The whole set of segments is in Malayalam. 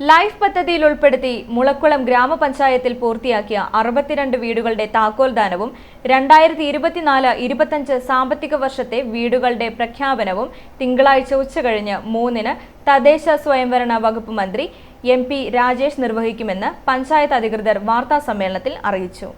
ലൈഫ് പദ്ധതിയിൽ ഉൾപ്പെടുത്തി മുളക്കുളം ഗ്രാമപഞ്ചായത്തിൽ പൂർത്തിയാക്കിയ അറുപത്തിരണ്ട് വീടുകളുടെ താക്കോൽദാനവും രണ്ടായിരത്തി ഇരുപത്തിനാല് ഇരുപത്തഞ്ച് സാമ്പത്തിക വർഷത്തെ വീടുകളുടെ പ്രഖ്യാപനവും തിങ്കളാഴ്ച ഉച്ചകഴിഞ്ഞ് മൂന്നിന് തദ്ദേശ സ്വയംഭരണ വകുപ്പ് മന്ത്രി എം രാജേഷ് നിർവഹിക്കുമെന്ന് പഞ്ചായത്ത് അധികൃതർ വാർത്താസമ്മേളനത്തിൽ അറിയിച്ചു.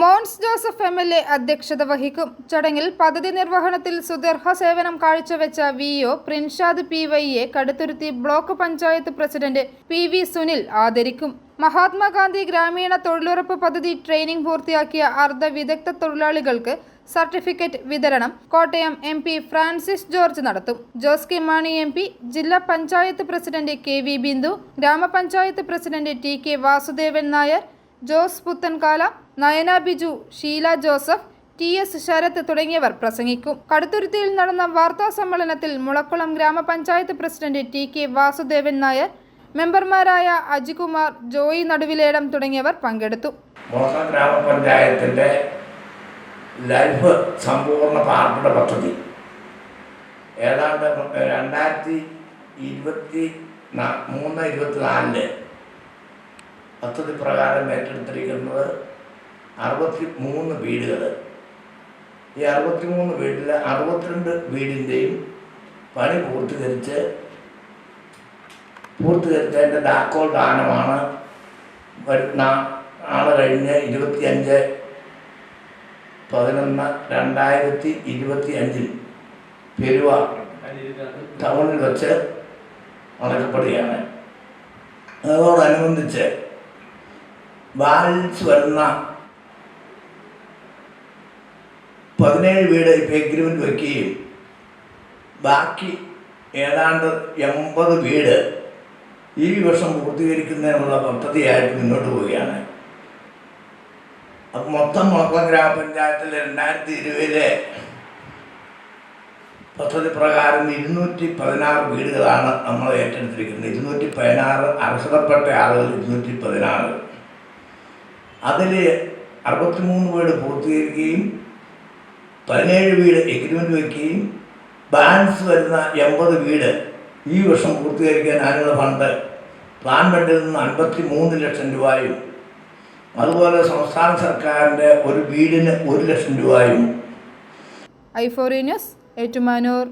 Mons Joseph M L A അധ്യക്ഷത വഹിക്കും. ചടങ്ങിൽ പദ്ധതി നിർവഹണത്തിൽ സുദീർഘ സേവനം കാഴ്ചവെച്ച V O Prinshad P വൈയെ Kaduthuruthy block panchayat president P V Sunil ആദരിക്കും. മഹാത്മാഗാന്ധി ഗ്രാമീണ തൊഴിലുറപ്പ് പദ്ധതി ട്രെയിനിംഗ് പൂർത്തിയാക്കിയ അർദ്ധ വിദഗ്ധ തൊഴിലാളികൾക്ക് സർട്ടിഫിക്കറ്റ് വിതരണം കോട്ടയം എം പി ഫ്രാൻസിസ് ജോർജ് നടത്തും. Jose K Mani M P ജില്ലാ panchayat president K V Bindu ഗ്രാമപഞ്ചായത്ത് president T K Vasudevan Nair Jose Puthenkala Nayana Biju Sheela Joseph T S Sarath തുടങ്ങിയവർ പ്രസംഗിക്കും. കടുത്തുരുത്തിയിൽ നടന്ന വാർത്താ സമ്മേളനത്തിൽ മുളക്കുളം ഗ്രാമപഞ്ചായത്ത് president T K Vasudevan Nair മെമ്പർമാരായ അജികുമാർ ജോയി നടുവിലേടം തുടങ്ങിയവർ പങ്കെടുത്തു. മുളക്കുളം ഗ്രാമപഞ്ചായത്തിന്റെ ലൈഫ് സമ്പൂർണ പാർപ്പിട പദ്ധതി. ഏതാണ്ട് രണ്ടായിരത്തി ഇരുപത്തി മൂന്ന് ഇരുപത്തിനാലിൽ പദ്ധതി പ്രകാരം ഏറ്റെടുത്തിരിക്കുന്നത് അറുപത്തി മൂന്ന് വീടുകൾ ഈ അറുപത്തി മൂന്ന് വീട്ടിൽ അറുപത്തിരണ്ട് വീടിന്റെയും പണി പൂർത്തീകരിച്ച് പൂർത്തീകരിച്ചതിന്റെ താക്കോൽ ദാനമാണ് വരുന്ന നാളെ കഴിഞ്ഞ് ഇരുപത്തിയഞ്ച് പതിനൊന്ന് രണ്ടായിരത്തി ഇരുപത്തി അഞ്ചിൽ പെരുവ ടൗണിൽ വച്ച് നടക്കപ്പെടുകയാണ് അതോടനുബന്ധിച്ച് ബാലൻസ് വരുന്ന പതിനേഴ് വീട് ഇപ്പം എഗ്രിമെന്റ് വയ്ക്കുകയും ബാക്കി ഏതാണ്ട് എൺപത് വീട് ഈ വർഷം പൂർത്തീകരിക്കുന്നതിനുള്ള പദ്ധതിയായിട്ട് മുന്നോട്ട് പോവുകയാണ്. അപ്പം മൊത്തം മുളക്കം ഗ്രാമപഞ്ചായത്തിൽ രണ്ടായിരത്തി ഇരുപതിലെ പദ്ധതി പ്രകാരം ഇരുന്നൂറ്റി പതിനാറ് വീടുകളാണ് നമ്മൾ ഏറ്റെടുത്തിരിക്കുന്നത്. ഇരുന്നൂറ്റി പതിനാറ് അർഹതപ്പെട്ട ആളുകൾ ഇരുന്നൂറ്റി പതിനാറ്. അതിൽ അറുപത്തിമൂന്ന് വീട് പൂർത്തീകരിക്കുകയും പതിനേഴ് വീട് എഗ്രിമെന്റ് വയ്ക്കുകയും ബാലൻസ് വരുന്ന എൺപത് വീട് ഈ വർഷം പൂർത്തീകരിക്കാൻ അതിനുള്ള ഫണ്ട് പ്ലാൻ ഫണ്ടിൽ നിന്ന് അൻപത്തി മൂന്ന് ലക്ഷം രൂപയും അതുപോലെ സംസ്ഥാന സർക്കാരിന്റെ ഒരു വീടിന് ഒരു ലക്ഷം രൂപയും ഐഫോറി ന്യൂസ് ഏറ്റുമാനൂർ.